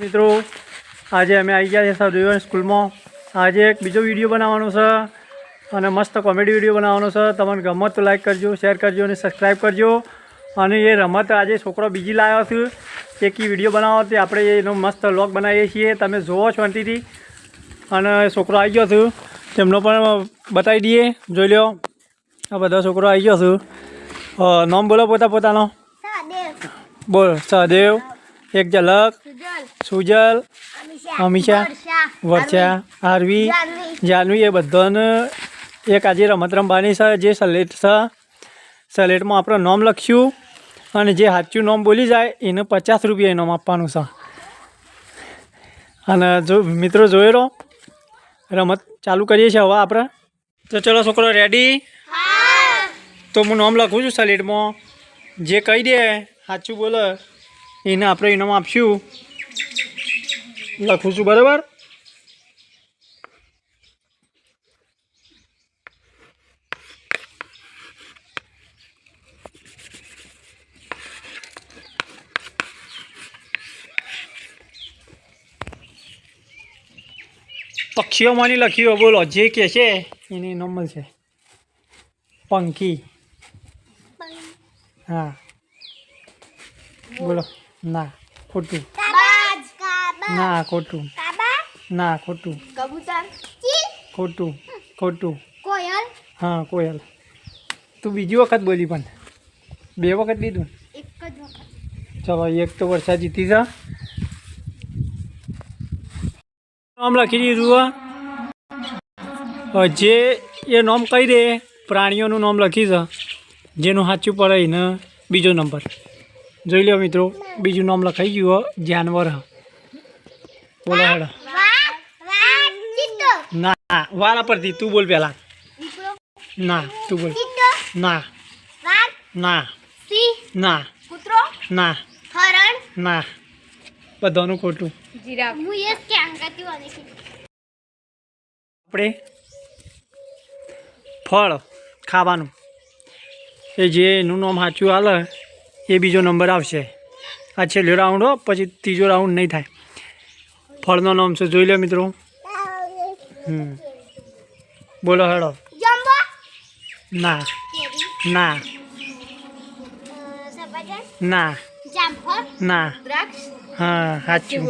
મિત્રો આજે અમે આવી ગયા છે સૌદેવન સ્કૂલમાં. આજે એક બીજો વીડિયો બનાવવાનો છે અને મસ્ત કોમેડી વીડિયો બનાવવાનો છે. તમને ગમત તો લાઈક કરજો શેર કરજો અને સબસ્ક્રાઈબ કરજો. અને એ રમત આજે છોકરો બીજી લાવ્યો છે એક વીડિયો બનાવો તે આપણે એનો મસ્ત લોક બનાવીએ છીએ. તમે જોવો શાંતિથી. અને છોકરો આવી ગયો છું તેમનો પણ બતાવી દઈએ. જોઈ લો આ બધા છોકરો આવી ગયો છું. નામ બોલો પોતા પોતાનો બોલ સહદેવ એક ઝલક. સુજલ અમિષા વર્ષા આરવી જાનવી. જાનવી એ બધાને એક આજે રમત રમવાની છે જે સલેટ છે. સલેટમાં આપણે નામ લખ્યું અને જે સાચું નામ બોલી જાય એને પચાસ રૂપિયા ઇનામ આપવાનું છે. અને જો મિત્રો જોઈ રહો રમત ચાલુ કરીએ છીએ હવે આપણે. તો ચલો છોકરો રેડી તો હું નામ લખું છું સલેટમાં. જે કહી દે સાચું બોલે એને આપણે ઇનામ આપશું. લખું છું બરાબર? પક્ષીઓમાંની લખ્યું બોલો જે કે છે એની નોર્મલ છે. પંખી. હા. બોલો. ના ખોટું. ના ખોટું. ના ખોટું. કબૂતર. ખોટું ખોટું. કોયલ. હા કોયલ. તું બીજી વખત બોલી પણ. બે વખત લીધું. એક જ વખત. ચલો એક તો વરસાદ જીતી છે નામ લખી દીધું જે એ નામ કહી દે પ્રાણીઓનું નામ લખી છે જેનું સાચું પડે ને બીજો નંબર. જોઈ લો મિત્રો બીજું નામ લખાઈ ગયું જાનવર હ. બોલો હેડો. ના વાળા પરથી તું બોલ પહેલા ના, તું બોલ. ના ના ના ના ના. બધાનું ખોટું. આપણે ફળ ખાવાનું. એ જે એનું નામ સાચું હાલે, એ બીજો નંબર આવશે. આ છેલ્લો રાઉન્ડ હો, પછી ત્રીજો રાઉન્ડ નહીં થાય. ફળનો નામ છે જોઈ લે મિત્રો. હમ. બોલો હેડો. ના. ના. ના. ના. હા સાચું.